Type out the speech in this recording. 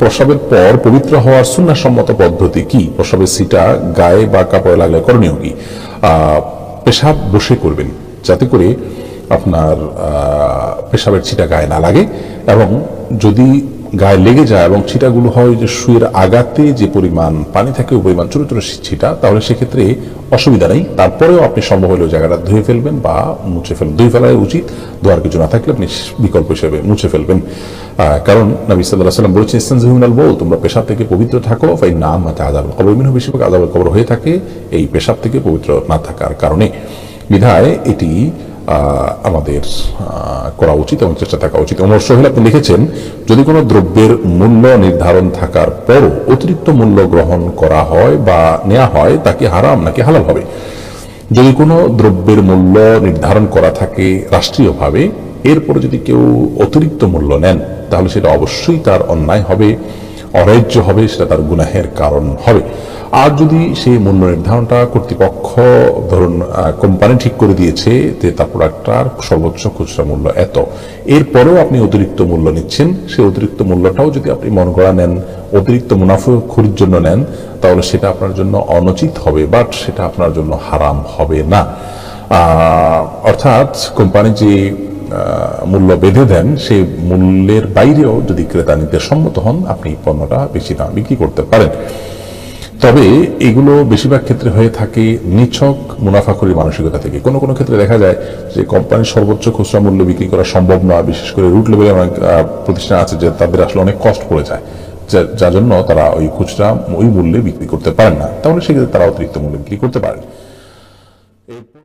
প্রসবের পর পবিত্র হওয়ার সুন্নাসম্মত পদ্ধতি কি? প্রসবের সিটা গায়ে বা কাপড়ে লাগলে করণীয় কি? পেশাব বসে করবেন, যাতে করে আপনার পেশাবের ছিটা গায়ে না লাগে এবং যদি গায়ে লেগে যায় এবং ছিটাগুলো হয় যে শুয়ের আগাতে যে পরিমাণ পানি থাকে, ওই পরিমাণ ছোট ছোট ছিটা, তাহলে সেক্ষেত্রে অসুবিধা নেই। তারপরেও আপনি সম্ভব হলেও জায়গাটা ধুয়ে ফেলবেন বা মুছে ফেলবেন ধুয়ে ফেলাই উচিত। ধোয়ার কিছু না থাকলে আপনি বিকল্প হিসেবে মুছে ফেলবেন। কারণ নবী সাল্লাহ সাল্লাম বলেছেন ইস্তান জহিমিনাল বল তোমরা পেশাব থেকে পবিত্র থাকো ফাই নাম আছে আজাব কবর। মিনহ বেশিরভাগ আজাবের কবর হয়ে থাকে, এই পেশাব থেকে পবিত্র না থাকার কারণে। বিধায় এটি আমাদের করা উচিত এবং চেষ্টা থাকা উচিত। অমর সোহেল আপনি লিখেছেন, যদি কোনো দ্রব্যের মূল্য নির্ধারণ থাকার পরও অতিরিক্ত মূল্য গ্রহণ করা হয় বা নেওয়া হয়, তা কি হারাম নাকি হালাল হবে? যদি কোনো দ্রব্যের মূল্য নির্ধারণ করা থাকে রাষ্ট্রীয়ভাবে এরপরে যদি কেউ অতিরিক্ত মূল্য নেন, তাহলে সেটা অবশ্যই তার অন্যায় হবে, অরাজ্য হবে, সেটা তার গুনাহের কারণ হবে। আর যদি সেই মূল্য নির্ধারণটা কর্তৃপক্ষ, ধরুন কোম্পানি ঠিক করে দিয়েছে যে তার প্রোডাক্টটার সর্বোচ্চ খুচরা মূল্য এত, এরপরেও আপনি অতিরিক্ত মূল্য নিচ্ছেন, সেই অতিরিক্ত মূল্যটাও যদি আপনি মন গড়া নেন, অতিরিক্ত মুনাফাখুরির জন্য নেন, তাহলে সেটা আপনার জন্য অনুচিত হবে বাট সেটা আপনার জন্য হারাম হবে না। অর্থাৎ কোম্পানি যে মূল্য বেঁধে দেন, সেই মূল্যের বাইরেও যদি ক্রেতা নিতে সম্মত হন, আপনি পণ্যটা বেশি দাম বিক্রি করতে পারেন। তবে এগুলো বেশিরভাগ ক্ষেত্রে হয়ে থাকে নিছক মুনাফাখরি মানসিকতা থেকে। কোনো কোনো ক্ষেত্রে দেখা যায় যে কোম্পানির সর্বোচ্চ খুচরা মূল্য বিক্রি করা সম্ভব নয়, বিশেষ করে রুট লেভেলে অনেক প্রতিষ্ঠান আছে যে তাদের আসলে অনেক কষ্ট পড়ে যায় যার জন্য তারা ওই খুচরা ওই মূল্যে বিক্রি করতে পারেন না। তাহলে সেক্ষেত্রে তারা অতিরিক্ত মূল্যে বিক্রি করতে পারেন।